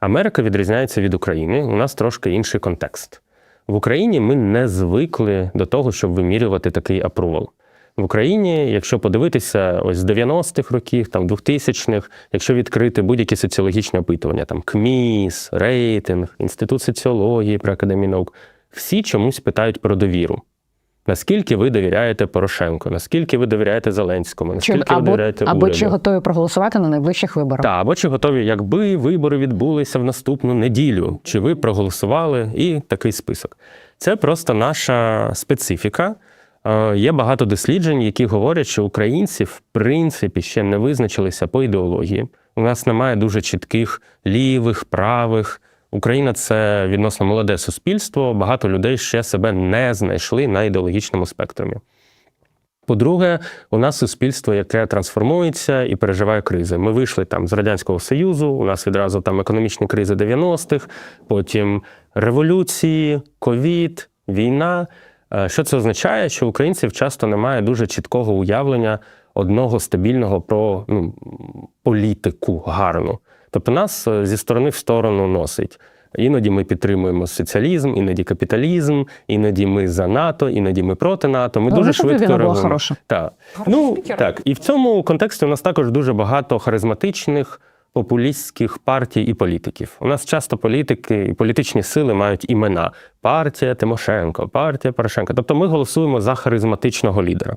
Америка відрізняється від України. У нас трошки інший контекст. В Україні ми не звикли до того, щоб вимірювати такий апрувал. В Україні, якщо подивитися, ось з 90-х років, там 2000-х, якщо відкрити будь-які соціологічні опитування, там КМІС, рейтинг, інститут соціології при академії наук, всі чомусь питають про довіру. Наскільки ви довіряєте Порошенку? Наскільки ви довіряєте Зеленському? Чи, Наскільки ви або, довіряєте або уряду? чи готові проголосувати на найближчих виборах? Та, або чи готові, якби вибори відбулися в наступну неділю, чи ви проголосували, і такий список. Це просто наша специфіка. Е, Є багато досліджень, які говорять, що українці, в принципі, ще не визначилися по ідеології. У нас немає дуже чітких лівих, правих. Україна це відносно молоде суспільство. Багато людей ще себе не знайшли на ідеологічному спектрумі. По-друге, у нас суспільство, яке трансформується і переживає кризи. Ми вийшли там з Радянського Союзу, у нас відразу там економічні кризи 90-х, потім революції, ковід, війна. Е, Що це означає? Що українців часто немає дуже чіткого уявлення одного стабільного про ну, політику гарну. Тобто нас е, зі сторони в сторону носить. Іноді ми підтримуємо соціалізм, іноді капіталізм, іноді ми за НАТО, іноді ми проти НАТО. Ми Головне, дуже швидко була реагуємо. хороша. Так. Хороший Ну, так. І в цьому контексті у нас також дуже багато харизматичних популістських партій і політиків. У нас часто політики і політичні сили мають імена: партія Тимошенко, партія Порошенко. Тобто ми голосуємо за харизматичного лідера.